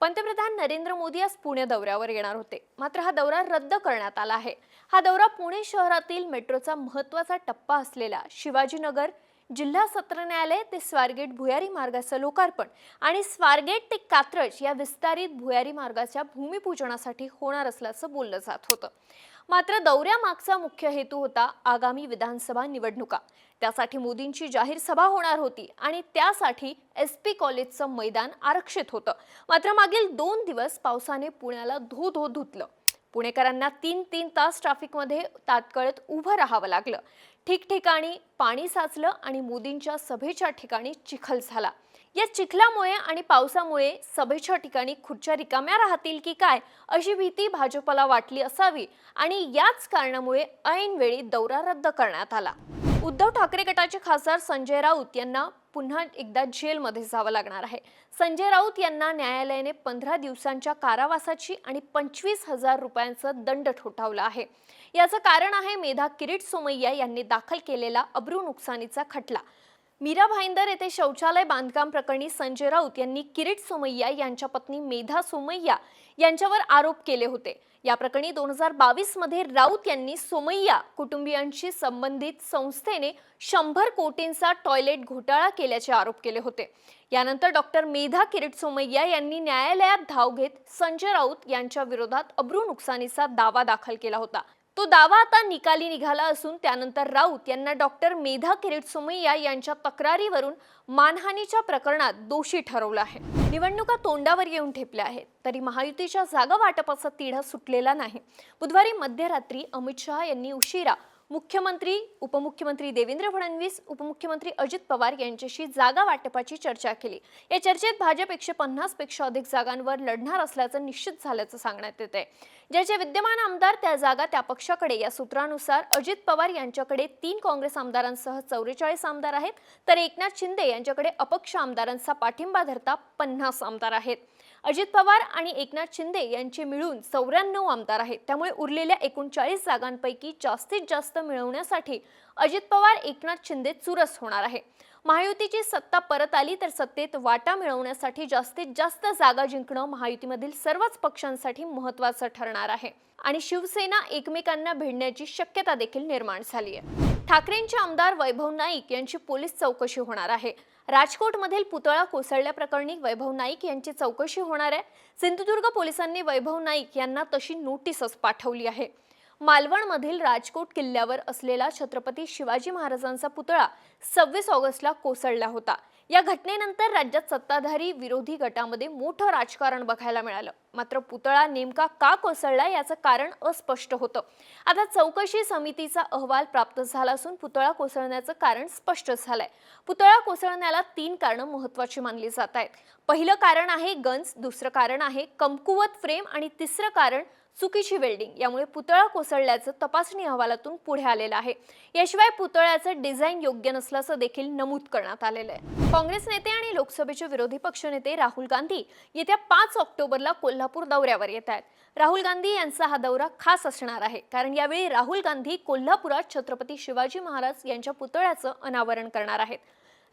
पंतप्रधान नरेंद्र मोदी आज पुणे दौऱ्यावर येणार होते. मात्र हा दौरा रद्द करण्यात आला आहे. हा दौरा पुणे शहरातील मेट्रोचा महत्त्वाचा टप्पा असलेला शिवाजीनगर जिल्हा सत्र न्यायालय ते स्वारगेट भुयारी मार्गाचं लोकार्पण. आणि स्वारगेट ते कात्रज या विस्तारित भुयारी मार्गाच्या भूमिपूजनासाठी होणार असल्याचं बोललं जात होतं. मात्र दौऱ्यामागचा मुख्य हेतू होता आगामी विधानसभा निवडणुका. त्यासाठी मोदींची जाहीर सभा होणार होती आणि त्यासाठी एस पी कॉलेजचं मैदान आरक्षित होतं. मात्र मागील दोन दिवस पावसाने पुण्याला धो धो धुतलं. पुणेकरांना तीन तीन तास ट्रॅफिकमध्ये तात्कळत उभं राहावं लागलं. ठिकठिकाणी पाणी साचलं आणि मोदींच्या सभेच्या ठिकाणी चिखल झाला. या चिखलामुळे आणि पावसामुळे सभेच्या ठिकाणी खुर्च्या रिकाम्या राहतील की काय अशी भीती भाजपला वाटली असावी आणि याच कारणामुळे ऐनवेळी दौरा रद्द करण्यात आला. उद्धव ठाकरे गटाचे खासदार संजय राऊत यांना पुन्हा एकदा जेलमध्ये जावं लागणार आहे. संजय राऊत यांना न्यायालयाने पंधरा दिवसांच्या कारावासाची आणि पंचवीस हजार रुपयांचा दंड ठोठावला आहे. याचं कारण आहे मेधा किरीट सोमय्या यांनी दाखल केलेला अब्रू नुकसानीचा खटला. मीरा भाईंदर येथे शौचालय बांधकाम प्रकरणी संजय राऊत यांनी किरीट सोमय्या यांच्या पत्नी मेधा सोमय्या यांच्यावर आरोप केले होते. या प्रकरणी दोन हजार बावीसमध्ये राऊत यांनी सोमय्या कुटुंबियांशी संबंधित संस्थेने शंभर कोटींचा टॉयलेट घोटाळा केल्याचे आरोप केले होते. यानंतर डॉक्टर मेधा किरीट सोमय्या यांनी न्यायालयात धाव घेत संजय राऊत यांच्या विरोधात अब्रू नुकसानीचा दावा दाखल केला होता. तो दावा आता निकाली निघाला असून त्यानंतर राऊत यांना डॉक्टर मेधा किरीट सुमैया यांच्या तक्रारीवरून मानहानीच्या प्रकरणात दोषी ठरवलं आहे. निवडणुका तोंडावर येऊन ठेपल्या आहेत. तरी महायुतीच्या जागा वाटपाचा तिढा सुटलेला नाही. बुधवारी मध्यरात्री अमित शहा यांनी उशिरा मुख्यमंत्री उपमुख्यमंत्री देवेंद्र फडणवीस उपमुख्यमंत्री अजित पवार यांच्याशी जागा वाटपाची चर्चा केली. या चर्चेत भाजप एकशे पन्नासपेक्षा अधिक जागांवर लढणार असल्याचं निश्चित झाल्याचं सांगण्यात येत आहे ज्याचे विद्यमान आमदार त्या जागा त्या पक्षाकडे. या सूत्रानुसार अजित पवार यांच्याकडे तीन काँग्रेस आमदारांसह चौवेचाळीस आमदार आहेत तर एकनाथ शिंदे यांच्याकडे अपक्ष आमदारांचा पाठिंबा धरता पन्नास आमदार आहेत. अजित पवार आणि एकनाथ शिंदे यांचे मिळून चौऱ्याण्णव आमदार आहेत. त्यामुळे उरलेल्या एकोणचाळीस जागांपैकी जास्तीत जास्त मिळवण्यासाठी अजित पवार एकनाथ शिंदे चुरस होणार आहे. महायुतीची सत्ता परत आली तर सत्तेत वाटा मिळवण्यासाठी जास्तीत जास्त जागा जिंकणं महायुतीमधील सर्वच पक्षांसाठी महत्वाचं ठरणार आहे. आणि शिवसेना एकमेकांना भिडण्याची शक्यता देखील निर्माण झाली आहे ठाकरेंचे आमदार वैभव नाईक यांची पोलीस चौकशी होणार आहे. राजकोटमधील पुतळा कोसळल्याप्रकरणी वैभव नाईक यांची चौकशी होणार आहे. सिंधुदुर्ग पोलिसांनी वैभव नाईक यांना तशी नोटीसच पाठवली आहे. मालवणमधील राजकोट किल्ल्यावर असलेला छत्रपती शिवाजी महाराजांचा पुतळा सव्वीस ऑगस्टला कोसळला होता. या घटनेनंतर राज्यात सत्ताधारी विरोधी गटामध्ये मोठं राजकारण बघायला मिळालं. मात्र पुतळा नेमका का कोसळला याचं कारण अस्पष्ट होतं. आता चौकशी समितीचा अहवाल प्राप्त झाला असून पुतळा कोसळण्याचं कारण स्पष्ट झालंय. पुतळा कोसळण्याला तीन कारणं महत्वाची मानली जात आहेत. पहिलं कारण आहे गंज दुसरं कारण आहे कमकुवत फ्रेम आणि तिसरं कारण चुकीची वेल्डिंग. यामुळे पुतळा कोसळल्याचं तपासणी अहवालातून पुढे आलेलं आहे. याशिवाय पुतळ्याचं डिझाईन योग्य नसल्याचं देखील नमूद करण्यात आलेलं आहे. काँग्रेस नेते आणि लोकसभेचे विरोधी पक्षनेते राहुल गांधी येत्या पाच ऑक्टोबरला कोल्हापूर दौऱ्यावर येत आहेत. राहुल गांधी यांचा हा दौरा खास असणार आहे. कारण यावेळी राहुल गांधी कोल्हापुरात छत्रपती शिवाजी महाराज यांच्या पुतळ्याचं अनावरण करणार आहेत.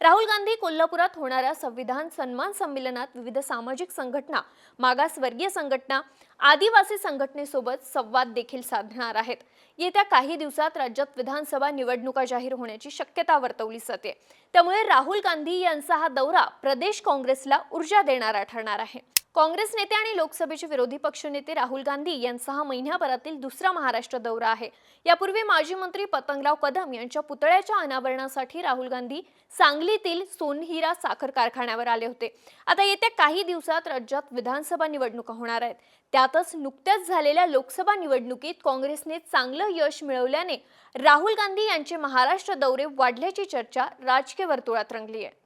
राहुल गांधी कोल्हापुरात होणाऱ्या संविधान सन्मान संमेलनात विविध सामाजिक संघटना मागासवर्गीय संघटना आदिवासी संघटनेसोबत संवाद देखील साधणार आहेत. येत्या काही दिवसात राज्यात विधानसभा निवडणुका जाहीर होण्याची शक्यता वर्तवली जाते. त्यामुळे राहुल गांधी यांचा हा दौरा प्रदेश काँग्रेसला ऊर्जा देणारा ठरणार आहे. काँग्रेस नेते आणि लोकसभेचे विरोधी पक्षनेते राहुल गांधी यांचा हा महिन्याभरातील दुसरा महाराष्ट्र दौरा आहे. यापूर्वी माजी मंत्री पतंगराव कदम यांच्या पुतळ्याच्या अनावरणासाठी राहुल गांधी सांगलीतील सोनहिरा साखर कारखान्यावर आले होते. आता येत्या काही दिवसात राज्यात विधानसभा निवडणुका होणार आहेत. त्यातच नुकत्याच झालेल्या लोकसभा निवडणुकीत काँग्रेसने चांगलं यश मिळवल्याने राहुल गांधी यांचे महाराष्ट्र दौरे वाढल्याची चर्चा राजकीय वर्तुळात रंगली आहे.